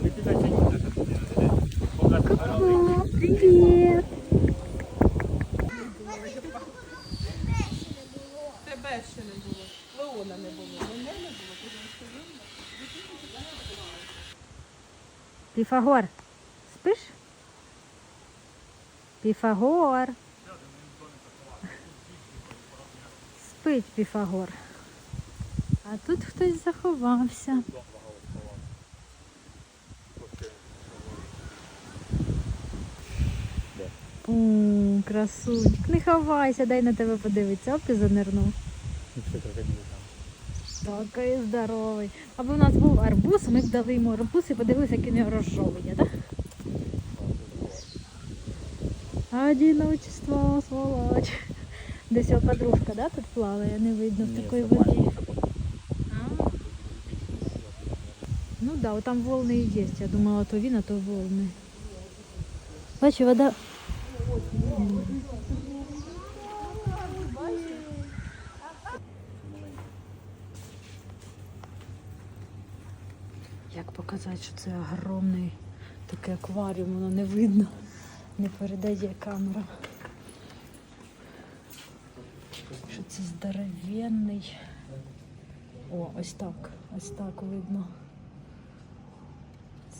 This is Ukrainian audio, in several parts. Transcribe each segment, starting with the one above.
Привіт! Тебе ще не було. Леона не було. Мене не було, Піфагор, спиш? Піфагор. Спить піфагор. А тут хтось заховався. О, красунчик. Не ховайся, дай на тебе подивитися. Оп, і занирнув. Такий здоровий. Аби у нас був арбуз, ми б дали йому арбуз і подивилися, як він його розжовує, так? Одиночество, сволоч. Десь його подружка, да, тут плаває, не видно в такій воді. А. Ну да, там волни і є. Я думала, то він, а то волни. Бачу, вода. Як показати, що це огромний такий акваріум, воно не видно, не передає камера. Що це здоровенний. О, ось так, ось так видно.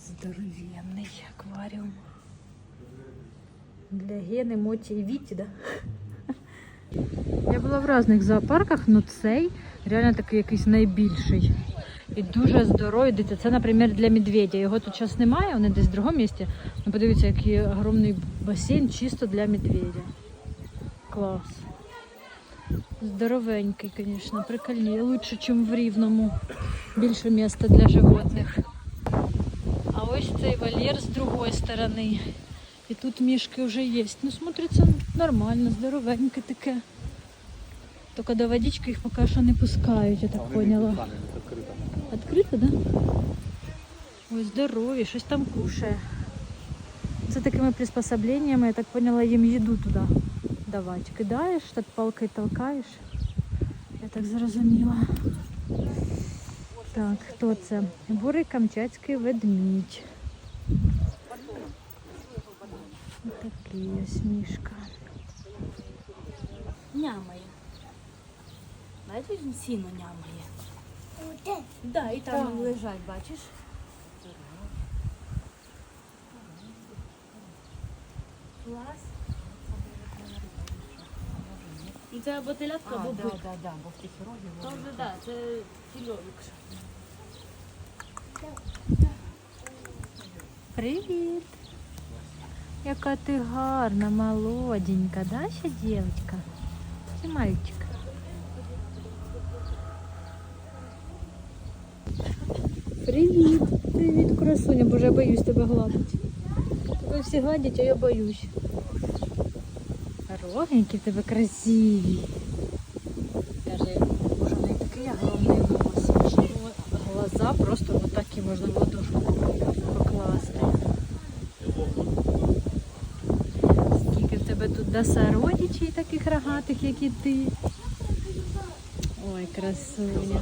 Здоровенний акваріум. Для Гени, Моті і Віті, да? Я була в різних зоопарках, але цей реально такий якийсь найбільший. І дуже здоровий. Дивіться, це, наприклад, для медведя. Його тут зараз немає, вони десь в другому місці. Ну, подивіться, який огромний басейн чисто для медведя. Клас. Здоровенький, звісно, прикольний. Лучше, ніж в рівному. Більше місця для животних. А ось цей вольєр з другої сторони. І тут мішки вже є. Ну, смотриться нормально, здоровеньке таке. Тільки до водички їх поки що не пускають, я так поняла. Открыто, да? Ой, здорові, щось там кушає. Це такими приспособленнями, я так поняла, їм їду туди давати. Кидаєш, так палкою толкаєш. Я так зрозуміла. Так, хто це? Бурий камчатський ведмідь. Такий ось мішка. Нямає. Бачиш, він сіно нямає. Да, і там Так. лежать, бачиш? Клас. І це або телятка, або бик. да, да, бо в тих рогів То вже, да, це тільовик. Привіт! Яка ти гарна, молоденька, да, ще дівчинка? Чи мальчик? Привіт! Привіт, красуня, боже, я боюсь тебе гладити. Тебе всі гладять, а я боюсь. Рогенькі в тебе красиві. Каже, боже, у неї такий огромний нос. Глаза просто отакі можна в ладошку покласти. Скільки в тебе тут до таких рогатих, як і ти. Ой, красуня.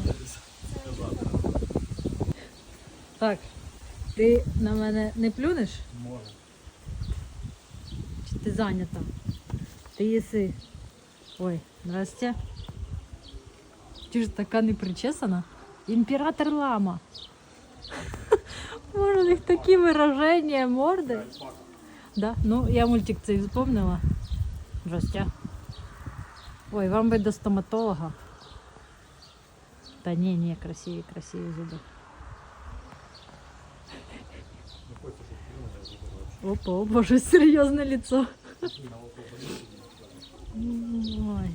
Так, ти на мене не плюнеш? Може. Чи ти зайнята? Ти їси. Ой, здрасте. Ти ж така не причесана. Імператор лама. Боже, у них такі вираження морди. Да? Ну, я мультик цей вспомнила. Здрасте. Ой, вам би до стоматолога. Та ні, ні, красиві, красиві зуби. Опа, о, боже, серйозне лицо. Ой.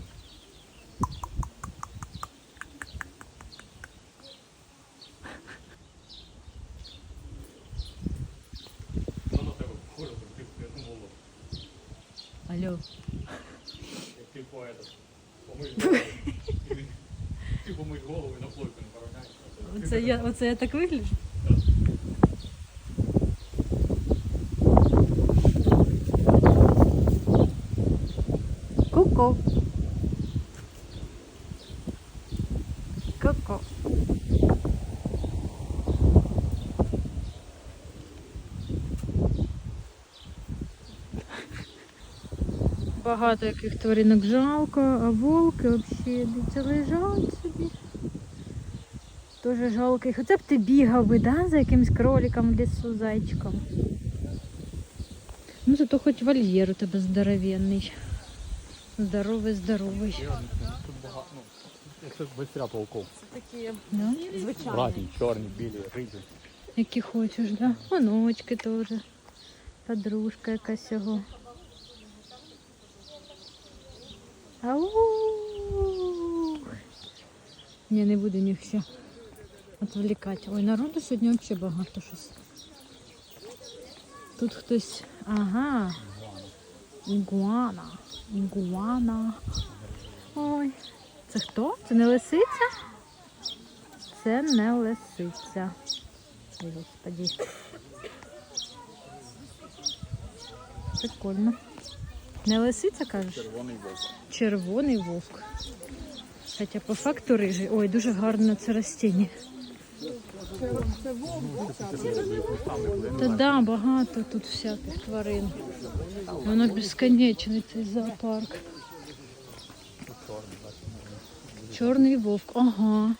Алло. Ти. Ти помий голову і на плойку не поравняйся. Оце я, оце я так вигляджу? Ку-ку. Багато яких тваринок жалко, а волки взагалі лежать собі. Дуже жалко їх. Оце б ти бігав би, да, за якимсь кроликом лісу, зайчиком. Ну, зато хоч вольєр у тебе здоровенний. Здоровий, здоровий. Тут багато, ну, якщо вестря толков. Це такі Да? звичайні. Чорні, білі, рижі. Які хочеш, да? Оночки теж. Подружка якась його. Ау! Ні, не будемо їх ще відволікати. Ой, народу сьогодні взагалі багато щось. Тут хтось. Ага. Ігуана. Ігуана. Ой. Це хто? Це не лисиця? Це не лисиця. Ой, Господи. Прикольно. Не лисиця, кажеш? Червоний вовк. Червоний вовк. Хоча по факту рижий. Ой, дуже гарно це ростіння. Та да, багато тут всяких тварин. Воно безконечний цей зоопарк. Чорний вовк, ага.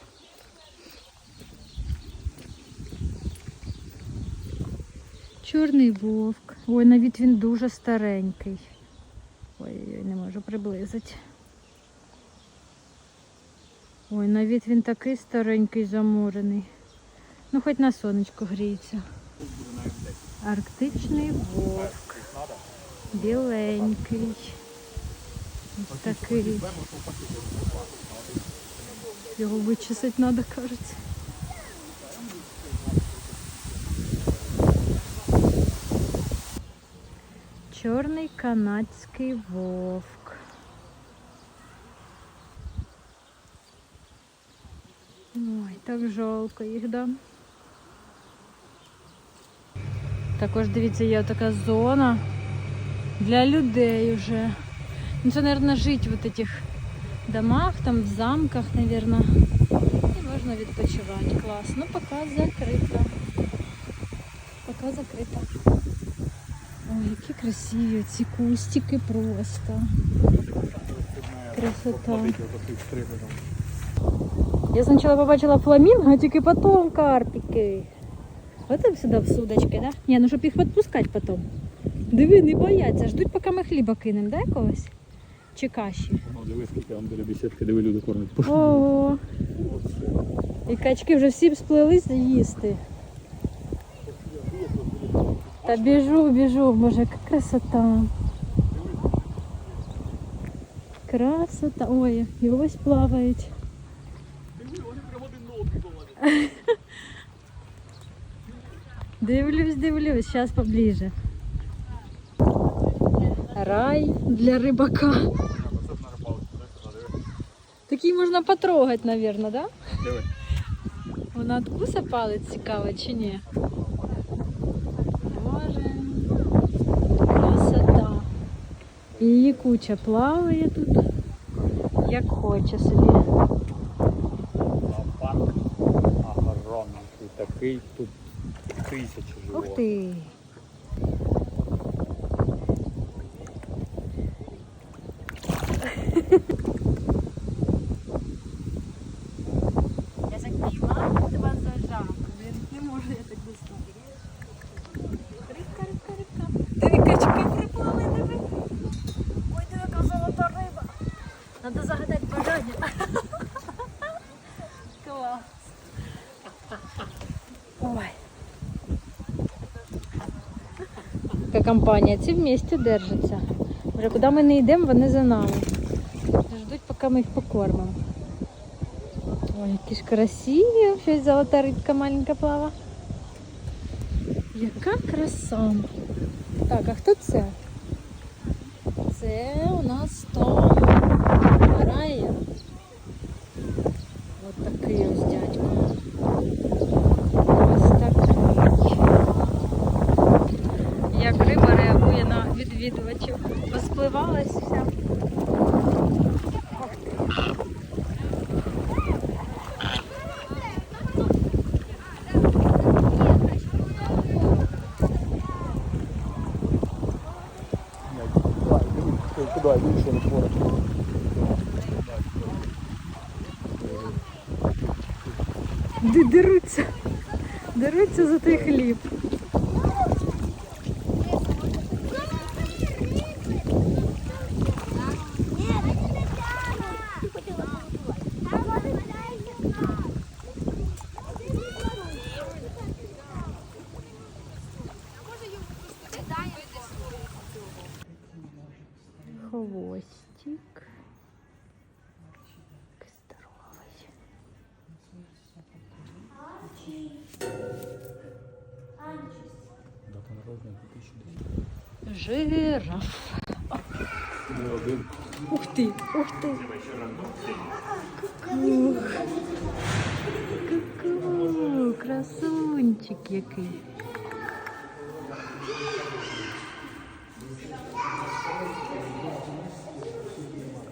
Чорний вовк. Ой, навіть він дуже старенький. Ой-ой-ой, не можу приблизити. Ой, навіть він такий старенький замурений. Ну, хоч на сонечко гріється. Арктичний вовк. Біленький. Ось такий. Його вичесати треба, кажеться. Чорний канадський вовк. Ой, так жалко їх, да? Також дивіться, є така зона для людей вже. Ну, це, мабуть, жити в этих домах, там в замках, мабуть. І можна відпочивати. Клас. Ну, поки закрито. Поки закрито. Ой, які красиві ці кустики просто. Красота. Я спочатку побачила фламінго, а тільки потім карпіки. Оце сюди в судочки, да? Ні, ну щоб їх відпускати потім. Диви, не бояться, ждуть, поки ми хліба кинемо, да, якогось? Чи каші? Ну, диви, скільки там біля бесідки, диви, люди кормять. Ого. І качки вже всі сплелися їсти. Та біжу, біжу, боже, яка красота. Красота. Ой, і ось плавають. Дивлюсь, дивлюсь, зараз поближе. Рай для рибака. Такий можна потрогати, мабуть, да? Вона откуса палець цікаво чи ні? Боже, красота. Її куча плаває тут, як хоче собі. Парк огромний. Такий тут тисячі Ух ти! Я так піймала тебе зажав. Не можу я так достати. Рибка, рибка, рибка. Диви, качки приплили, диви. Ой, диви, яка золота риба. Надо загадати бажання. Клас. Ой. Така компанія, ці в місті держаться. Вже куди ми не йдемо, вони за нами. Ждуть, поки ми їх покормимо. Ой, які ж красиві, щось золота рибка маленька плава. Яка краса. Так, а хто це? Це у нас Том Райер. Ось такий ось дядько. Ось такий. Як риба реагує на відвідувачів. Розпливалась вся. Туди, більше не хворо. Деруться. Деруться за той хліб. Дата народження 2010. Жираф. Ух ти, ух ти. Ку-ку. Ку-ку, красунчик який.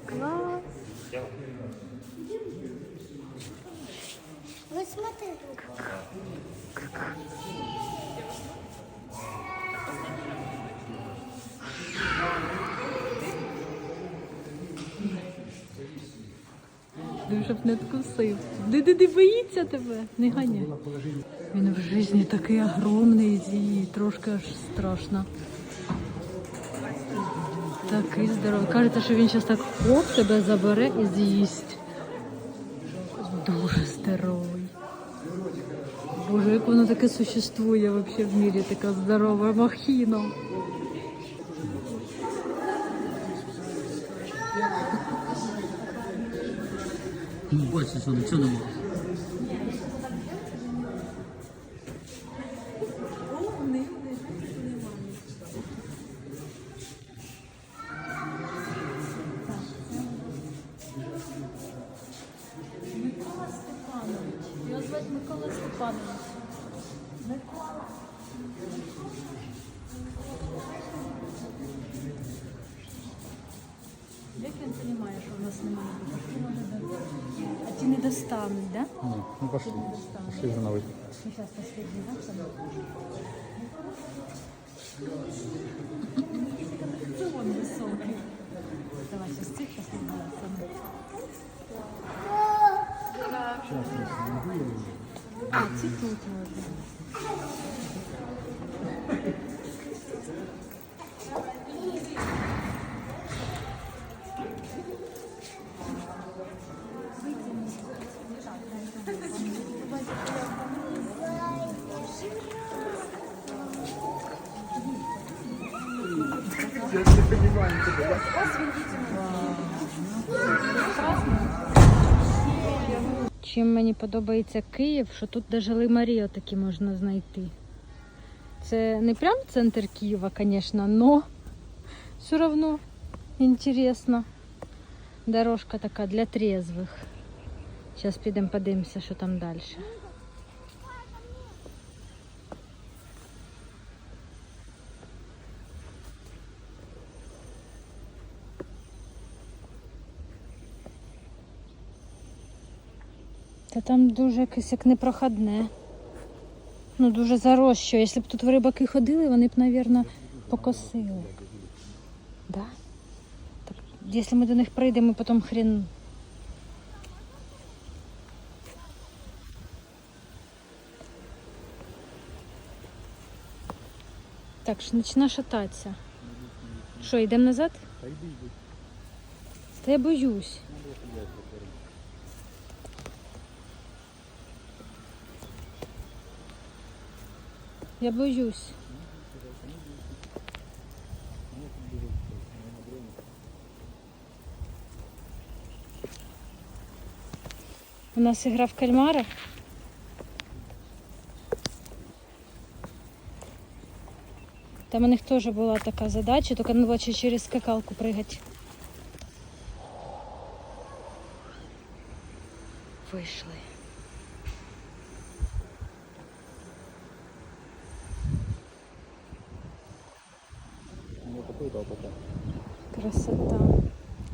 Клас. Вы смотрите. Він щоб не вкусив. Ди-ди-ди боїться тебе. Не ганяй. Він в житті такий огромний і трошки аж страшно. Такий здоровий. Кажете, що він зараз так хоп тебе забере і з'їсть. Дуже здоровий. Боже, як воно таке существує вообще в мірі, така здорова махіна. Бачите, що нічого немає. Микола Степанович. Його звати Микола Степанович. Микола. Як він розуміє, що в нас немає? А ті не достануть, так? Да? Ну, ну пошли. Пошли вже на вихід. Ну, сейчас последний, да, сам? Це он високий. Давай, сейчас цих последний. А, ці тут можна. Чим мені подобається Київ, що тут навіть лимарі такі можна знайти. Це не прям центр Києва, звісно, но все одно інтересно. Дорожка така для трезвих. Зараз підемо подивимося, що там далі. Та там дуже якесь як непроходне. Ну, дуже заросщо. Якщо б тут рибаки ходили, вони б, мабуть, покосили. Да? Якщо ми до них прийдемо, потім хрен. Так, ж почина шататися. Що, йдемо назад? Та йди, йди. Та я боюсь. Я боюсь. У нас ігра в кальмара. Там у них теж була така задача, тільки треба чи через скакалку пригати. Вийшли. Ну. Красота.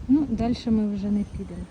Ну, далі ми вже не підемо.